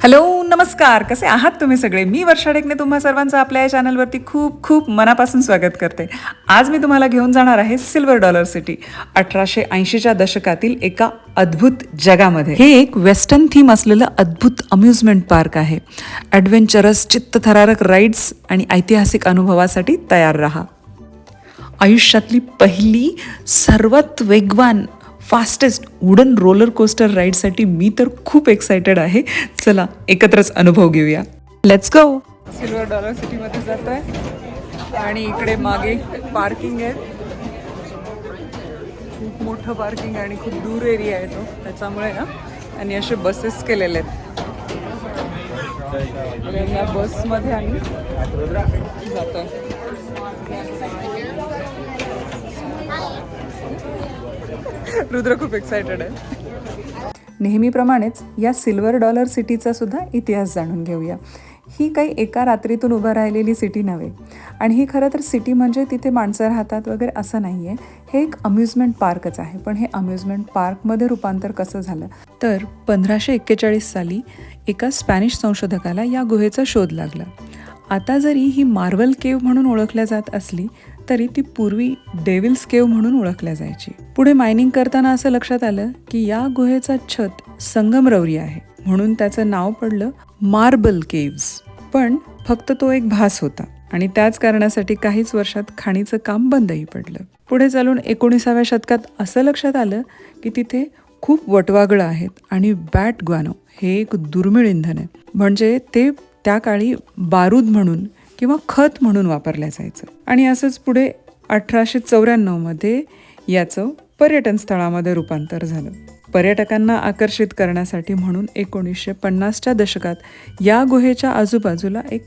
Hello नमस्कार. कसे आहात तुम्ही सगळे? मी वर्षा ढेकणे तुम्हा सर्वांचं आपल्या या चॅनलवरती खूप खूप मनापासून स्वागत करते. आज मी तुम्हाला घेऊन जाणार आहे सिल्वर डॉलर सिटी अठराशे ऐंशीच्या दशकातील एका अद्भुत जगामध्ये. हे एक वेस्टर्न थीम असलेलं अद्भुत अम्युजमेंट पार्क आहे. ॲडव्हेंचरस चित्तथरारक राईड्स आणि ऐतिहासिक अनुभवासाठी तयार राहा. आयुष्यातली पहिली सर्वात वेगवान फास्टेस्ट वुडन रोलर कोस्टर राईडसाठी मी तर खूप एक्सायटेड आहे. चला एकत्रच अनुभव घेऊया. लेट्स गो सिल्वर डॉलर सिटीमध्ये जात आहे. आणि इकडे मागे पार्किंग आहे. खूप मोठं पार्किंग आणि खूप दूर एरिया आहे तो. त्याच्यामुळे ना आणि असे बसेस केलेले आहेत. या बसमध्ये आम्ही जातो रुद्र खूप एक्सायटेड आहे. नेहमीप्रमाणेच या सिल्वर डॉलर सिटीचा सुद्धा इतिहास जाणून घेऊया. ही काही एका रात्रीतून उभं राहिलेली सिटी नव्हे. आणि ही खरं तर सिटी म्हणजे तिथे माणसं राहतात वगैरे असं नाही आहे हे एक अम्युजमेंट पार्कच आहे. पण हे अम्युजमेंट पार्कमध्ये रूपांतर कसं झालं? तर पंधराशे एक्केचाळीस साली एका स्पॅनिश संशोधकाला या गुहेचा शोध लागला. आता जरी ही मार्वल केव म्हणून ओळखल्या जात असली तरी ती पूर्वी डेव्हिल्स केव म्हणून ओळखल्या जायची. पुढे मायनिंग करताना असं लक्षात आलं की या गुहेचा छत संगमरवरी आहे. म्हणून त्याचं नाव पडलं मार्बल केव्स पण फक्त तो एक भास होता आणि त्याच कारणासाठी काहीच वर्षात खाणीचं काम बंदही पडलं. पुढे चालून एकोणीसाव्या शतकात असं लक्षात आलं की तिथे खूप वटवागळं आहेत आणि बॅट ग्वानो हे एक दुर्मिळ इंधन आहे. म्हणजे ते त्या काळी बारूद म्हणून किंवा खत म्हणून वापरलं जायचं. आणि असंच पुढे अठराशे चौऱ्याण्णवमध्ये याचं पर्यटन स्थळामध्ये रूपांतर झालं. पर्यटकांना आकर्षित करण्यासाठी म्हणून एकोणीसशे पन्नासच्या दशकात या गुहेच्या आजूबाजूला एक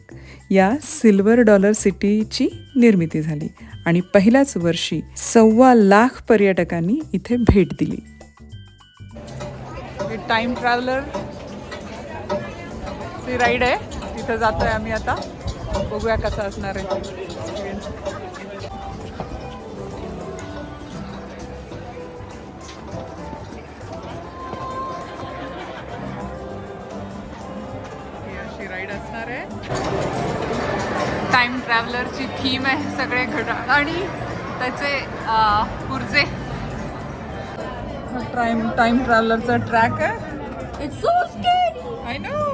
या सिल्वर डॉलर सिटीची निर्मिती झाली आणि पहिल्याच वर्षी सव्वा लाख पर्यटकांनी इथे भेट दिली. टाइम ट्रॅव्हलर ची राईड आहे. तिथं जातोय आम्ही आता. बघूया कसं असणार आहे experience. अशी राईड असणार आहे. टाइम ट्रॅव्हलरची थीम आहे सगळे घड्याळ आणि त्याचे पुर्जे. टाइम टाइम ट्रॅव्हलरचा ट्रॅक आहे. It's so scary I know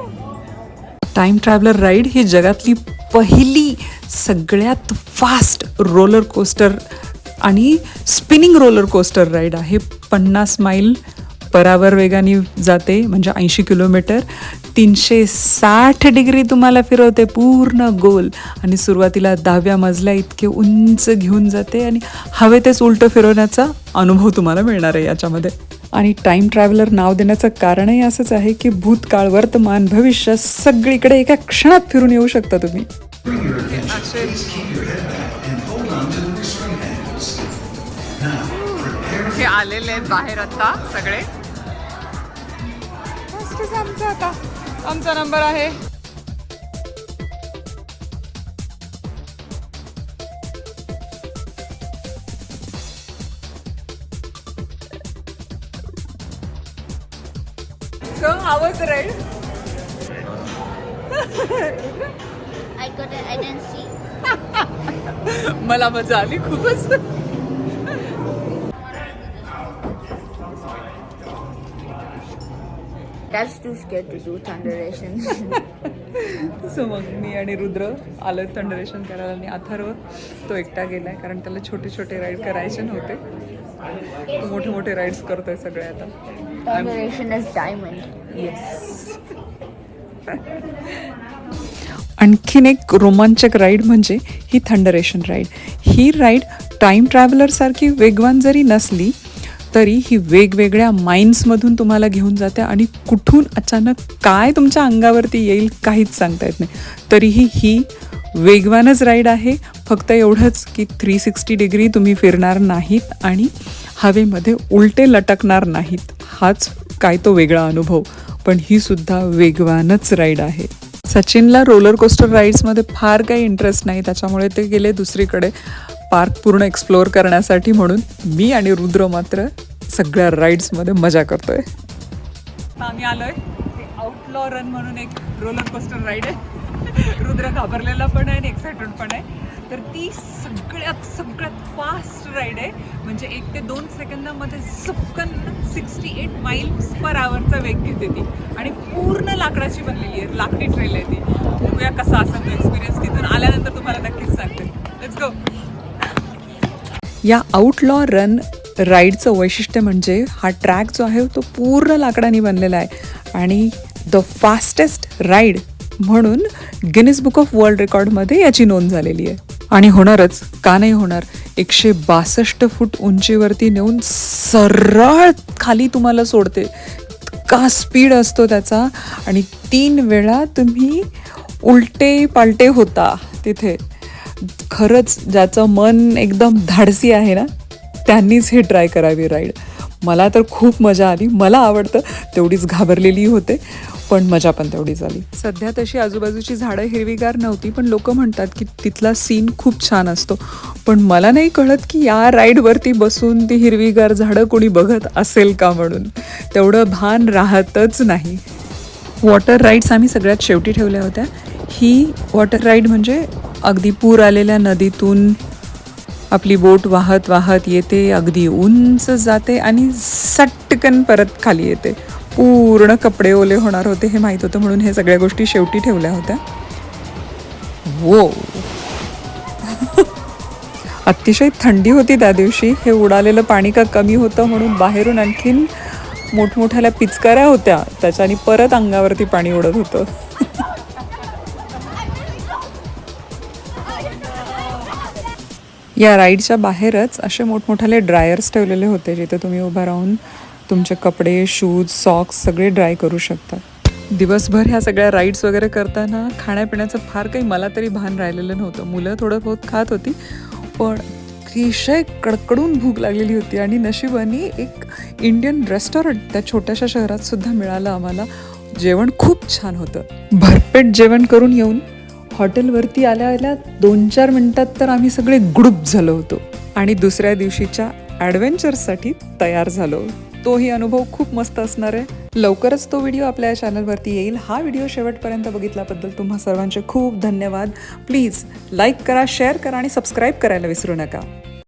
time traveller ride ही जगातली पहिली सगळ्यात फास्ट रोलर कोस्टर आणि स्पिनिंग रोलर कोस्टर राईड आहे. पन्नास माईल परावर वेगाने जाते म्हणजे ऐंशी किलोमीटर तीनशे साठ डिग्री तुम्हाला फिरवते पूर्ण गोल. आणि सुरुवातीला दहाव्या मजल्या इतके उंच घेऊन जाते आणि हवेतेच उलटं फिरवण्याचा अनुभव तुम्हाला मिळणार आहे याच्यामध्ये. आणि टाइम ट्रॅव्हलर नाव देण्याचं कारणही असंच आहे की भूतकाळ वर्तमान भविष्य सगळीकडे एका क्षणात फिरून येऊ शकता तुम्ही. हे आलेले आहेत बाहेर आता सगळे. आमचा आता आमचा नंबर आहे. So, how was the ride? मला मजा आली खूपच. सो मग मी आणि रुद्र आलं थंडरेशन करायला आणि अथर्व तो एकटा गेलाय कारण त्याला छोटे छोटे राईड करायचे नव्हते. तो मोठे मोठे राईड्स करतोय सगळे आता. Diamond. येस आणखीन एक रोमांचक राईड म्हणजे ही थंडरेशन राईड ही राईड टाईम ट्रॅव्हलरसारखी वेगवान जरी नसली तरी ही वेगवेगळ्या माइन्समधून तुम्हाला घेऊन जाते आणि कुठून अचानक काय तुमच्या अंगावरती येईल काहीच सांगता येत नाही. तरीही ही वेगवानच राईड आहे. फक्त एवढंच की थ्री सिक्स्टी डिग्री तुम्ही फिरणार नाहीत आणि हवेमध्ये उलटे लटकणार नाहीत. हाच काय तो वेगळा अनुभव. पण ही सुद्धा वेगवानच राईड आहे. सचिनला रोलर कोस्टर राईड्समध्ये फार काही इंटरेस्ट नाही. त्याच्यामुळे ते गेले दुसरीकडे पार्क पूर्ण एक्सप्लोअर करण्यासाठी म्हणून. मी आणि रुद्र मात्र सगळ्या राईड्समध्ये मजा करतोय. आम्ही आलोय. आउटलॉ रन म्हणून एक रोलर कोस्टर राईड आहे. रुद्र घाबरलेला पण आहे आणि एक्सायटेड पण आहे. तर ती सगळ्यात सगळ्यात फास्ट राईड आहे. म्हणजे एक ते दोन सेकंदामध्ये सपकन सिक्स्टी एट माइल्स पर आवरचा वेग घेते ती. आणि पूर्ण लाकडाची बनलेली आहे. लाकडी ट्रेल आहे ती. बघूया कसा असेल तो एक्सपिरियन्स तिथून आल्यानंतर तुम्हाला नक्कीच सांगते. लेट्स गो या आउटलॉ रन राईडचं वैशिष्ट्य म्हणजे हा ट्रॅक जो आहे तो पूर्ण लाकडाने बनलेला आहे. आणि द फास्टेस्ट राईड म्हणून गिनीज बुक ऑफ वर्ल्ड रेकॉर्डमध्ये याची नोंद झालेली आहे. आणि होणारच का नाही होणार एकशे बासष्ट फूट उंचीवरती नेऊन सरळ खाली तुम्हाला सोडते. का स्पीड असतो त्याचा. आणि तीन वेळा तुम्ही उलटे पालटे होता तिथे. खरंच ज्याचं मन एकदम धाडसी आहे ना त्यांनीच हे ट्राय करावी राईड मला तर खूप मजा आली. मला आवडतं तेवढीच घाबरलेली होते पण मजा पण तेवढीच आली. सध्या तशी आजूबाजूची झाडं हिरवीगार नव्हती पण लोक म्हणतात की तिथला सीन खूप छान असतो. पण मला नाही कळत की या राईडवरती बसून ती हिरवीगार झाडं कोणी बघत असेल का म्हणून. तेवढं भान राहतच नाही. वॉटर राईड्स आम्ही सगळ्यात शेवटी ठेवल्या होत्या. ही वॉटर राईड म्हणजे अगदी पूर आलेल्या नदीतून आपली बोट वाहत वाहत येते अगदी उंच जाते आणि सटकन परत खाली येते. पूर्ण कपडे ओले होणार होते हे माहीत होतं म्हणून हे सगळ्या गोष्टी शेवटी ठेवल्या होत्या. वो अतिशय थंडी होती त्या दिवशी. हे उडालेलं पाणी का कमी होतं म्हणून बाहेरून आणखीन मोठमोठ्याल्या पिचकाऱ्या होत्या. त्याच्याने परत अंगावरती पाणी उडत होतं. या राईडच्या बाहेरच असे मोठमोठाले ड्रायर्स ठेवलेले होते जिथे तुम्ही उभा राहून तुमचे कपडे शूज सॉक्स सगळे ड्राय करू शकता. दिवसभर ह्या सगळ्या राईड्स वगैरे करताना खाण्यापिण्याचं फार काही मला तरी भान राहिलेलं नव्हतं. मुलं थोडं बहुत खात होती पण अतिशय कडकडून भूक लागलेली होती आणि नशिबाने एक इंडियन रेस्टॉरंट त्या छोट्याशा शहरात सुद्धा मिळालं आम्हाला. जेवण खूप छान होतं. भरपेट जेवण करून येऊन हॉटेलवरती आल्या आल्या दोन चार मिनटात तर आम्ही सगळे ग्रुप झालो होतो. आणि दुसऱ्या दिवशीच्या ॲडव्हेंचर्ससाठी तयार झालो. तोही अनुभव खूप मस्त असणार आहे. लवकरच तो व्हिडिओ आपल्या चॅनलवरती येईल. हा व्हिडिओ शेवटपर्यंत बघितल्याबद्दल तुम्हा सर्वांचे खूप धन्यवाद. प्लीज लाईक करा शेअर करा आणि सबस्क्राईब करायला विसरू नका.